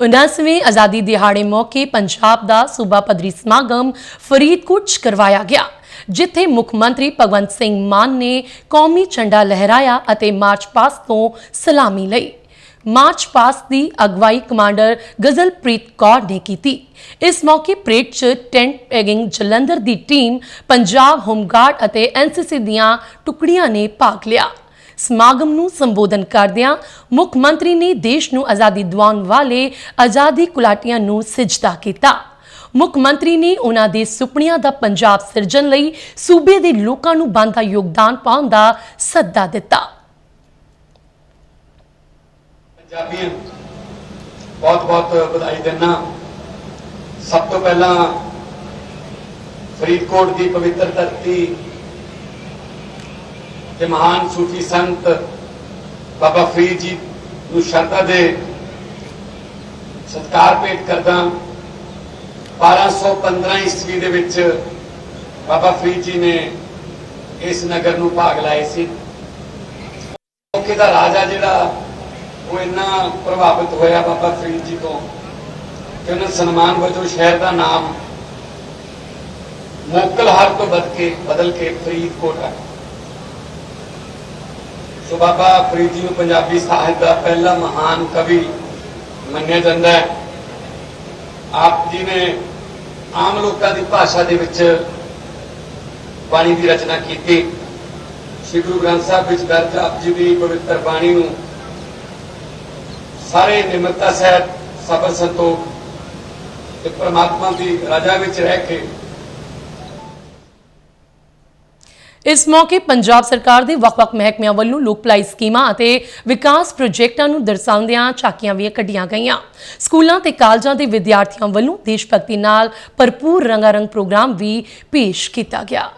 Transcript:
ਉਨਾਸਵੇਂ ਆਜ਼ਾਦੀ ਦਿਹਾੜੇ ਮੌਕੇ ਪੰਜਾਬ ਦਾ ਸੂਬਾ ਪੱਧਰੀ ਸਮਾਗਮ ਫਰੀਦਕੋਟ 'ਚ ਕਰਵਾਇਆ ਗਿਆ, ਜਿੱਥੇ ਮੁੱਖ ਮੰਤਰੀ ਭਗਵੰਤ ਸਿੰਘ ਮਾਨ ਨੇ ਕੌਮੀ ਝੰਡਾ ਲਹਿਰਾਇਆ ਅਤੇ ਮਾਰਚ ਪਾਸਟ ਤੋਂ ਸਲਾਮੀ ਲਈ। ਮਾਰਚ ਪਾਸਟ ਦੀ ਅਗਵਾਈ ਕਮਾਂਡਰ ਗਜ਼ਲਪ੍ਰੀਤ ਕੌਰ ਨੇ ਕੀਤੀ। ਇਸ ਮੌਕੇ ਪਰੇਡ 'ਚ ਟੈਂਟ ਪੈਗਿੰਗ ਜਲੰਧਰ ਦੀ ਟੀਮ, ਪੰਜਾਬ ਹੋਮਗਾਰਡ ਅਤੇ ਐਨਸੀਸੀ ਦੀਆਂ ਟੁਕੜੀਆਂ ਨੇ ਭਾਗ ਲਿਆ। ਸਮਾਗਮ ਨੂੰ ਸੰਬੋਧਨ ਕਰਦਿਆਂ ਮੁੱਖ ਮੰਤਰੀ ਨੇ ਦੇਸ਼ ਨੂੰ ਆਜ਼ਾਦੀ ਦਿਵਾਉਣ ਵਾਲੇ ਆਜ਼ਾਦੀ ਕੁਲਾਟੀਆਂ ਨੂੰ ਸਿਜਦਾ ਕੀਤਾ। ਮੁੱਖ ਮੰਤਰੀ ਨੇ ਉਹਨਾਂ ਦੇ ਸੁਪਨਿਆਂ ਦਾ ਪੰਜਾਬ ਸਿਰਜਣ ਲਈ ਸੂਬੇ ਦੇ ਲੋਕਾਂ ਨੂੰ ਬਣਦਾ ਯੋਗਦਾਨ ਪਾਉਣ ਦਾ ਸੱਦਾ ਦਿੱਤਾ। ਪੰਜਾਬੀਆਂ ਬਹੁਤ ਬਹੁਤ ਵਧਾਈ ਦਿੰਦਾ। ਸਭ ਤੋਂ ਪਹਿਲਾਂ ਫਰੀਦਕੋਟ ਦੀ ਪਵਿੱਤਰ ਧਰਤੀ ਤੇ ਮਹਾਨ ਸੂਫੀ ਸੰਤ ਬਾਬਾ ਫਰੀਦ ਜੀ ਨੂੰ ਸ਼ਰਧਾ ਦੇ ਸਤਿਕਾਰ ਭੇਟ ਕਰਦਾ 1215 ਈਸਵੀ ਦੇ ਵਿੱਚ ਬਾਬਾ ਫਰੀਦ ਜੀ ਨੇ ਇਸ ਨਗਰ ਨੂੰ ਭਾਗ ਲਾਏ ਸੀ। ਮੌਕੇ ਦਾ ਰਾਜਾ ਜਿਹੜਾ, ਉਹ ਇੰਨਾ ਪ੍ਰਭਾਵਿਤ ਹੋਇਆ ਬਾਬਾ ਫਰੀਦ ਜੀ ਤੋਂ ਕਿ ਉਹਨਾਂ ਸਨਮਾਨ ਵਜੋਂ ਸ਼ਹਿਰ ਦਾ ਨਾਮ ਮੋਕਲਹਰ ਤੋਂ ਬਦਲ ਕੇ ਬਦਲ ਕੇ ਫਰੀਦਕੋਟ ਰੱਖ ਸੋ ਬਾਬਾ ਫਰੀਦ ਜੀ ਨੂੰ ਪੰਜਾਬੀ ਸਾਹਿਤ ਦਾ ਪਹਿਲਾ ਮਹਾਨ ਕਵੀ ਮੰਨਿਆ ਜਾਂਦਾ ਹੈ। ਆਪ ਜੀ ਨੇ ਆਮ ਲੋਕਾਂ ਦੀ ਭਾਸ਼ਾ ਦੇ ਵਿੱਚ ਬਾਣੀ ਦੀ ਰਚਨਾ ਕੀਤੀ। ਸ੍ਰੀ ਗੁਰੂ ਗ੍ਰੰਥ ਸਾਹਿਬ ਵਿੱਚ ਦਰਜ ਆਪ ਜੀ ਦੀ ਪਵਿੱਤਰ ਬਾਣੀ ਨੂੰ ਸਾਰੇ ਨਿਮਰਤਾ ਸਹਿਤ ਸਬਰ ਸੰਤੋਖ ਤੇ ਪ੍ਰਮਾਤਮਾ ਦੀ ਰਜਾ ਵਿੱਚ ਰਹਿ ਕੇ ਇਸ ਮੌਕੇ ਪੰਜਾਬ ਸਰਕਾਰ ਦੇ ਵੱਖ-ਵੱਖ ਮਹਿਕਮਿਆਂ ਵੱਲੋਂ ਲੋਕ ਭਲਾਈ ਸਕੀਮਾਂ ਅਤੇ ਵਿਕਾਸ ਪ੍ਰੋਜੈਕਟਾਂ ਨੂੰ ਦਰਸਾਉਂਦਿਆਂ ਝਾਕੀਆਂ ਵੀ ਕੱਢੀਆਂ ਗਈਆਂ। ਸਕੂਲਾਂ ਤੇ ਕਾਲਜਾਂ ਦੇ ਵਿਦਿਆਰਥੀਆਂ ਵੱਲੋਂ ਦੇਸ਼ ਭਗਤੀ ਨਾਲ ਭਰਪੂਰ ਰੰਗਾਰੰਗ ਪ੍ਰੋਗਰਾਮ ਵੀ ਪੇਸ਼ ਕੀਤਾ ਗਿਆ।